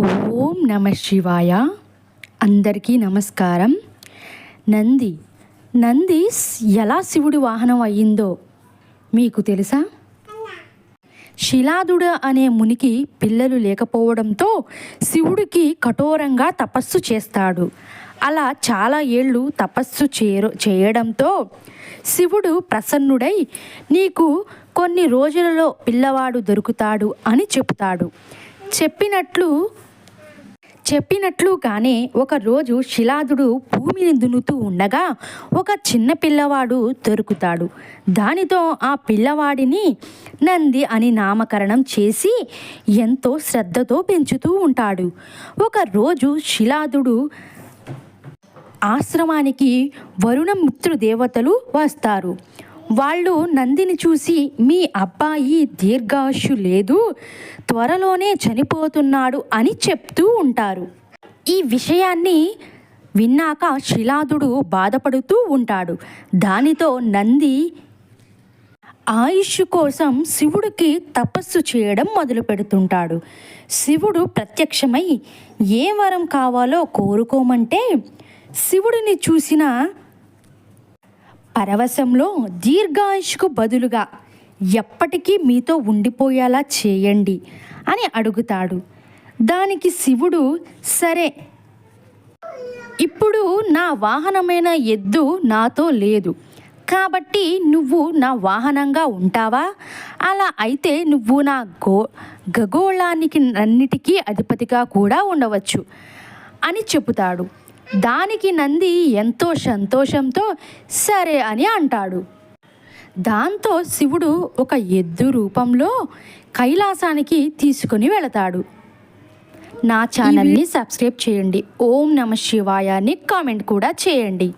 ఓం నమ శివాయ. అందరికీ నమస్కారం. నంది నంది ఎలా శివుడి వాహనం అయ్యిందో మీకు తెలుసా? శిలాదుడు అనే మునికి పిల్లలు లేకపోవడంతో శివుడికి కఠోరంగా తపస్సు చేస్తాడు. అలా చాలా ఏళ్ళు తపస్సు చేరు చేయడంతో శివుడు ప్రసన్నుడై నీకు కొన్ని రోజులలో పిల్లవాడు దొరుకుతాడు అని చెబుతాడు చెప్పినట్లు చెప్పినట్లుగానే ఒకరోజు శిలాదుడు భూమిని దున్నుతూ ఉండగా ఒక చిన్న పిల్లవాడు దొరుకుతాడు. దానితో ఆ పిల్లవాడిని నంది అని నామకరణం చేసి ఎంతో శ్రద్ధతో పెంచుతూ ఉంటాడు. ఒకరోజు శిలాదుడు ఆశ్రమానికి వరుణ దేవతలు వస్తారు. వాళ్ళు నందిని చూసి మీ అబ్బాయి దీర్ఘాయుషు లేదు త్వరలోనే చనిపోతున్నాడు అని చెప్తూ ఉంటారు. ఈ విషయాన్ని విన్నాక శిలాదుడు బాధపడుతూ ఉంటాడు. దానితో నంది ఆయుష్ కోసం శివుడికి తపస్సు చేయడం మొదలు పెడుతుంటాడు. శివుడు ప్రత్యక్షమై ఏ వరం కావాలో కోరుకోమంటే శివుడిని చూసిన పరవశంలో దీర్ఘాయుష్కు బదులుగా ఎప్పటికీ మీతో ఉండిపోయేలా చేయండి అని అడుగుతాడు. దానికి శివుడు సరే ఇప్పుడు నా వాహనమైన ఎద్దు నాతో లేదు. కాబట్టి నువ్వు నా వాహనంగా ఉంటావా? అలా అయితే నువ్వు నా గో గగోళానికి అన్నిటికీ అధిపతిగా కూడా ఉండవచ్చు అని చెబుతాడు. దానికి నంది ఎంతో సంతోషంతో సరే అని అంటాడు. దాంతో శివుడు ఒక ఎద్దు రూపంలో కైలాసానికి తీసుకుని వెళతాడు. నా ఛానల్ని సబ్స్క్రైబ్ చేయండి. ఓం నమ శివాయ అని కామెంట్ కూడా చేయండి.